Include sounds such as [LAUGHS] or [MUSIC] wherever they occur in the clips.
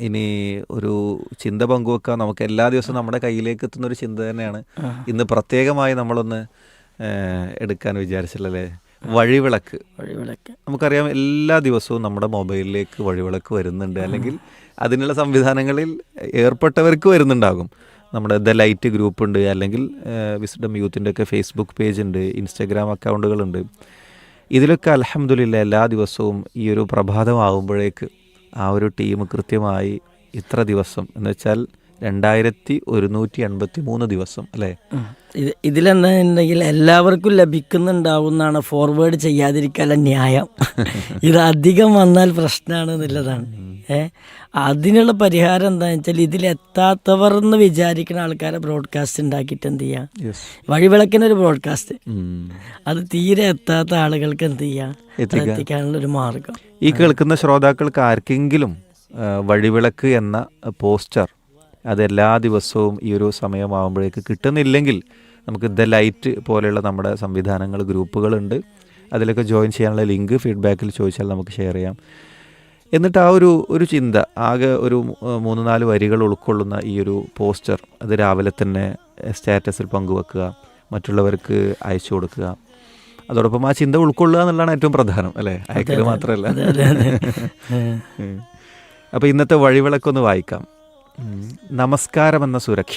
ഇനി ഒരു ചിന്ത പങ്കുവെക്കാൻ നമുക്ക് എല്ലാ ദിവസവും നമ്മുടെ കയ്യിലേക്ക് എത്തുന്ന ഒരു ചിന്ത തന്നെയാണ്. ഇന്ന് പ്രത്യേകമായി നമ്മളൊന്ന് എടുക്കാൻ വിചാരിച്ചില്ലല്ലേ വഴിവിളക്ക്. വഴിവിളക്ക്. നമുക്കറിയാം എല്ലാ ദിവസവും നമ്മുടെ മൊബൈലിലേക്ക് വഴിവിളക്ക് വരുന്നുണ്ട്. അല്ലെങ്കിൽ അതിനുള്ള സംവിധാനങ്ങളിൽ ഏർപ്പെട്ടവർക്ക് വരുന്നുണ്ടാകും. നമ്മുടെ ദ ലൈറ്റ് ഗ്രൂപ്പ് ഉണ്ട്. അല്ലെങ്കിൽ വിസ്ഡം യൂത്തിന്റെ ഒക്കെ ഫേസ്ബുക്ക് പേജ് ഉണ്ട്. ഇൻസ്റ്റഗ്രാം അക്കൗണ്ടുകളുണ്ട് ഇതിലൊക്കെ അലഹമുല്ല എല്ലാ ദിവസവും ഈ ഒരു പ്രഭാതമാകുമ്പോഴേക്ക് ആ ഒരു ടീം കൃത്യമായി ഇത്ര ദിവസം എന്ന് വെച്ചാൽ രണ്ടായിരത്തി ഒരുന്നൂറ്റി എൺപത്തി മൂന്ന് ദിവസം അല്ലേ. ഇത് എല്ലാവർക്കും ലഭിക്കുന്നുണ്ടാവുന്നതാണ് ഫോർവേഡ് ചെയ്യാതിരിക്കാനുള്ള ന്യായം. [LAUGHS] ഇത് അധികം വന്നാൽ പ്രശ്നമാണ് എന്നുള്ളതാണ് ഏ അതിനുള്ള പരിഹാരം എന്താണെന്ന് വെച്ചാൽ ഇതിലെത്താത്തവർ എന്ന് വിചാരിക്കുന്ന ആൾക്കാരെ ബ്രോഡ്കാസ്റ്റ് ഉണ്ടാക്കിയിട്ട് എന്ത് ചെയ്യാം? വഴിവിളക്കിനൊരു ബ്രോഡ്കാസ്റ്റ് അത് തീരെ എത്താത്ത ആളുകൾക്ക് എന്ത് ചെയ്യാം. എത്തിക്കാനുള്ള ഒരു മാർഗം ഈ കേൾക്കുന്ന ശ്രോതാക്കൾക്ക് ആർക്കെങ്കിലും വഴിവിളക്ക് എന്ന പോസ്റ്റർ അത് എല്ലാ ദിവസവും ഈ ഒരു സമയമാകുമ്പോഴേക്ക് കിട്ടുന്നില്ലെങ്കിൽ നമുക്ക് ദ ലൈറ്റ് പോലെയുള്ള നമ്മുടെ സംവിധാനങ്ങൾ ഗ്രൂപ്പുകളുണ്ട്. അതിലൊക്കെ ജോയിൻ ചെയ്യാനുള്ള ലിങ്ക് ഫീഡ്ബാക്കിൽ ചോദിച്ചാൽ നമുക്ക് ഷെയർ ചെയ്യാം. എന്നിട്ട് ആ ഒരു ഒരു ചിന്ത ആകെ ഒരു മൂന്ന് നാല് വരികൾ ഉൾക്കൊള്ളുന്ന ഈ ഒരു പോസ്റ്റർ അത് രാവിലെ തന്നെ സ്റ്റാറ്റസിൽ പങ്കുവെക്കുക മറ്റുള്ളവർക്ക് അയച്ചു കൊടുക്കുക. അതോടൊപ്പം ആ ചിന്ത ഉൾക്കൊള്ളുക എന്നുള്ളതാണ് ഏറ്റവും പ്രധാനം അല്ലേ? അയക്കൽ മാത്രമല്ല. [LAUGHS] അപ്പോൾ ഇന്നത്തെ വഴിവിളക്കൊന്ന് വായിക്കാം. നമസ്കാരം എന്ന സുരക്ഷ.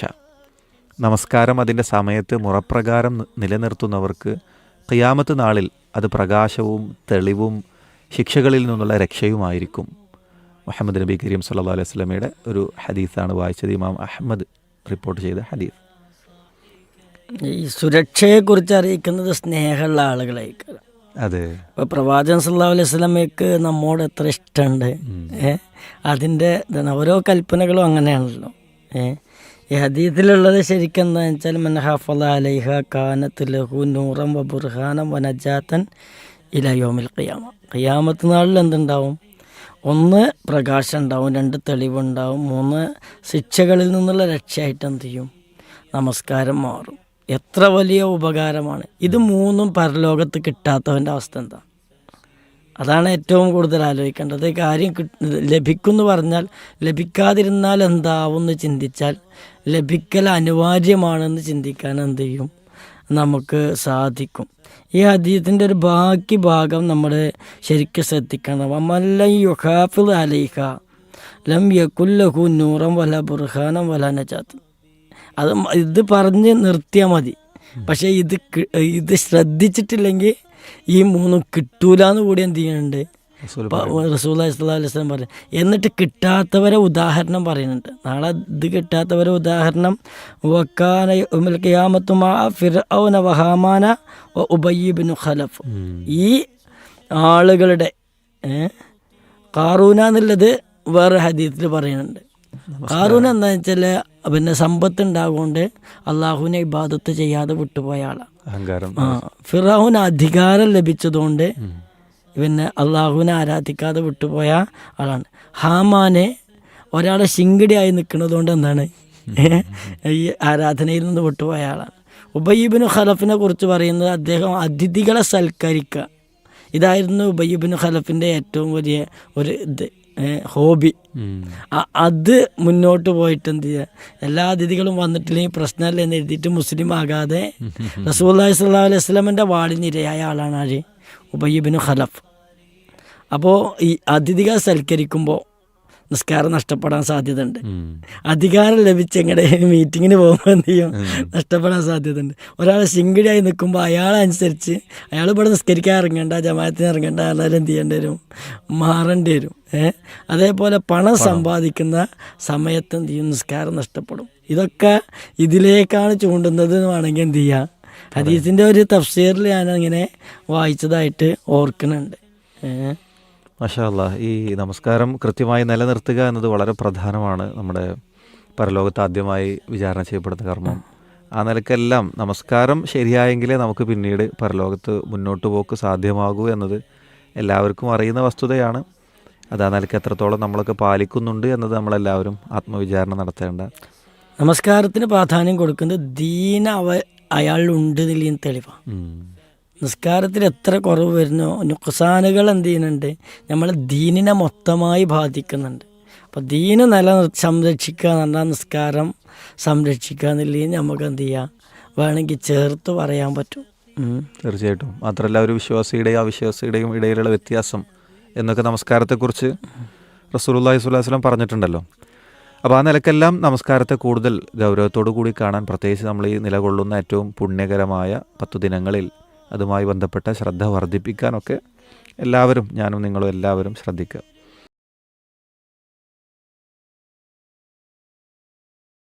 നമസ്കാരം അതിന്റെ സമയത്ത് മുറപ്രകാരം നിലനിർത്തുന്നവർക്ക് ഖിയാമത്ത് നാളിൽ അത് പ്രകാശവും തെളിവും ശിക്ഷകളിൽ നിന്നുള്ള രക്ഷയുമായിരിക്കും. മുഹമ്മദ് നബി കരീം സല്ലല്ലാഹു അലൈഹി സ്വലമയുടെ ഒരു ഹദീസാണ് വായിച്ചത് ഇമാം അഹമ്മദ് റിപ്പോർട്ട് ചെയ്ത ഹദീസ്. ഈ സുരക്ഷയെക്കുറിച്ച് അറിയിക്കുന്നത് സ്നേഹമുള്ള ആളുകളായിരിക്കും. അതെ. ഇപ്പോൾ പ്രവാചകൻ സല്ലല്ലാഹു അലൈഹി വസല്ലമയ്ക്ക് നമ്മോട് എത്ര ഇഷ്ടമുണ്ട്? ഏ അതിന്റെ ഇതാണ്. ഓരോ കൽപ്പനകളും അങ്ങനെയാണല്ലോ. ഏ ഈ ഹദീത്തിലുള്ളത് ശരിക്കും എന്താണെന്ന് വെച്ചാൽ മൻ ഹഫള അലൈഹ കാനത്ത് ലഹു നൂറം ബുർഹാനം വനജാത്തൻ ഇലയോമിൽ ഇല യോമിൽ ഖിയാമ. ഖിയാമത്ത് നാളിൽ എന്തുണ്ടാവും? ഒന്ന് പ്രകാശം ഉണ്ടാവും രണ്ട് തെളിവുണ്ടാവും മൂന്ന് ശിക്ഷകളിൽ നിന്നുള്ള രക്ഷയായിട്ട് എന്ത് ചെയ്യും? നമസ്കാരം മാറും. എത്ര വലിയ ഉപകാരമാണ്. ഇത് മൂന്നും പരലോകത്ത് കിട്ടാത്തവന്റെ അവസ്ഥ എന്താ? അതാണ് ഏറ്റവും കൂടുതൽ ആലോചിക്കേണ്ടത്. കാര്യം ലഭിക്കുമെന്ന് പറഞ്ഞാൽ ലഭിക്കാതിരുന്നാൽ എന്താവും എന്ന് ചിന്തിച്ചാൽ ലഭിക്കൽ അനിവാര്യമാണെന്ന് ചിന്തിക്കാൻ എന്ത് ചെയ്യും? നമുക്ക് സാധിക്കും. ഈ ഹദീത്തിന്റെ ഒരു ബാക്കി ഭാഗം നമ്മൾ ശരിക്കും ശ്രദ്ധിക്കണം. അമല്ല യുഹാഫുൽ അലൈഹ ലം യക്കുല്ലഹു നൂറം വല ബുർഹാനം വല നജാത്ത്. അത് ഇത് പറഞ്ഞ് നിർത്തിയാൽ മതി. പക്ഷേ ഇത് ഇത് ശ്രദ്ധിച്ചിട്ടില്ലെങ്കിൽ ഈ മൂന്നും കിട്ടൂലെന്ന് കൂടി എന്ത് ചെയ്യുന്നുണ്ട്? അലൈഹി വസ്ലം പറഞ്ഞു എന്നിട്ട് കിട്ടാത്തവരെ ഉദാഹരണം പറയുന്നുണ്ട്. നാളെ ഇത് കിട്ടാത്തവരെ ഉദാഹരണം വക്കാന ഉമൽ ഖിയാമത്തുമാ ഫിർഔന വഹാമാന വ ഉബയ്യിബ്നു ഖലഫ്. ഈ ആളുകളുടെ കാറൂന എന്നുള്ളത് വേറെ ഹദീത്തിൽ പറയുന്നുണ്ട്. കാറൂന എന്താണെന്ന് വെച്ചാൽ പിന്നെ സമ്പത്ത് ഉണ്ടാകൊണ്ട് അള്ളാഹുവിനെ ഇബാദത്ത് ചെയ്യാതെ വിട്ടുപോയ ആളാണ് ആ അധികാരം ലഭിച്ചതുകൊണ്ട് പിന്നെ അള്ളാഹുവിനെ ആരാധിക്കാതെ വിട്ടുപോയ ആളാണ്. ഹാമാനെ ഒരാളെ ശിങ്കിടിയായി നിൽക്കുന്നത് കൊണ്ട് എന്താണ് ഈ ആരാധനയിൽ നിന്ന് വിട്ടുപോയ ആളാണ്. ഉബയ്യബിന് ഖലഫിനെ കുറിച്ച് പറയുന്നത് അദ്ദേഹം അതിഥികളെ സൽക്കരിക്കുക ഇതായിരുന്നു ഉബയ്യബിന് ഖലഫിന്റെ ഏറ്റവും വലിയ ഒരു ഇത്. ഹോബി. അത് മുന്നോട്ട് പോയിട്ട് എന്ത് ചെയ്യുക എല്ലാ അതിഥികളും വന്നിട്ടില്ലെങ്കിൽ പ്രശ്നമല്ല എന്ന് എഴുതിയിട്ട് മുസ്ലിം ആകാതെ [LAUGHS] റസൂല്ലാഹി സ്വല്ലാ അലൈഹി സ്വലമിന്റെ വാളിനിരയായ ആളാണ് ആര് ഉബയ്യബിന് ഖലഫ്. അപ്പോൾ ഈ അതിഥികൾ സൽക്കരിക്കുമ്പോൾ നിസ്കാരം നഷ്ടപ്പെടാൻ സാധ്യതയുണ്ട്. അധികാരം ലഭിച്ച് എങ്ങടെ [LAUGHS] മീറ്റിങ്ങിന് പോകുമ്പോൾ എന്ത് ചെയ്യും? നഷ്ടപ്പെടാൻ സാധ്യതയുണ്ട്. ഒരാൾ ശിങ്കിടിയായി നിൽക്കുമ്പോൾ അയാളനുസരിച്ച് അയാൾ ഇവിടെ നിസ്കരിക്കാൻ ഇറങ്ങേണ്ട ജമാത്തിന് ഇറങ്ങേണ്ട എന്നാലും എന്ത് ചെയ്യേണ്ടി വരും? മാറേണ്ടി വരും. അതേപോലെ പണം സമ്പാദിക്കുന്ന സമയത്ത് എന്ത് ചെയ്യും? നിസ്കാരം നഷ്ടപ്പെടും. ഇതൊക്കെ ഇതിലേക്കാണ് ചൂണ്ടുന്നത് എന്ന് വേണമെങ്കിൽ എന്ത് ചെയ്യുക ഹദീസിന്റെ ഒരു തഫ്സീറിൽ ഞാനങ്ങനെ വായിച്ചതായിട്ട് ഓർക്കുന്നുണ്ട്. ഏഹ് മാഷാ അല്ലാ ഈ നമസ്കാരം കൃത്യമായി നിലനിർത്തുക എന്നത് വളരെ പ്രധാനമാണ് നമ്മുടെ പരലോകത്ത് ആദ്യമായി വിചാരണ ചെയ്യപ്പെടുന്ന കർമ്മം. ആ നിലക്കെല്ലാം നമസ്കാരം ശരിയായെങ്കിലേ നമുക്ക് പിന്നീട് പരലോകത്ത് മുന്നോട്ട് പോക്ക് സാധ്യമാകൂ എന്നത് എല്ലാവർക്കും അറിയുന്ന വസ്തുതയാണ്. അത് ആ നിലയ്ക്ക് എത്രത്തോളം നമ്മളൊക്കെ പാലിക്കുന്നുണ്ട് എന്നത് നമ്മളെല്ലാവരും ആത്മവിചാരണ നടത്തേണ്ട. നമസ്കാരത്തിന് പ്രാധാന്യം കൊടുക്കുന്നത് ദീന അവ അയാളുണ്ട് തെളിവാണ്. നിസ്കാരത്തിൽ എത്ര കുറവ് വരുന്നോ നുക്സാനുകൾ എന്ത് ചെയ്യുന്നുണ്ട്? നമ്മൾ ദീനിനെ മൊത്തമായി ബാധിക്കുന്നുണ്ട്. അപ്പോൾ ദീന് നില സംരക്ഷിക്കുക എന്ന് പറഞ്ഞാൽ നിസ്കാരം സംരക്ഷിക്കുക എന്നുള്ളത് നമുക്ക് എന്ത് ചെയ്യാം? വേണമെങ്കിൽ ചേർത്ത് പറയാൻ പറ്റും. തീർച്ചയായിട്ടും. മാത്രമല്ല ഒരു വിശ്വാസിയുടെയും അവിശ്വാസിയുടെയും ഇടയിലുള്ള വ്യത്യാസം എന്നൊക്കെ നമസ്കാരത്തെക്കുറിച്ച് അലൈഹി വസല്ലം പറഞ്ഞിട്ടുണ്ടല്ലോ. അപ്പോൾ ആ നിലക്കെല്ലാം നമസ്കാരത്തെ കൂടുതൽ ഗൗരവത്തോടു കൂടി കാണാൻ പ്രത്യേകിച്ച് നമ്മൾ ഈ നിലകൊള്ളുന്ന ഏറ്റവും പുണ്യകരമായ പത്തു ദിനങ്ങളിൽ അതുമായി ബന്ധപ്പെട്ട ശ്രദ്ധ വർദ്ധിപ്പിക്കാനൊക്കെ എല്ലാവരും ഞാനും നിങ്ങളും എല്ലാവരും ശ്രദ്ധിക്കുക.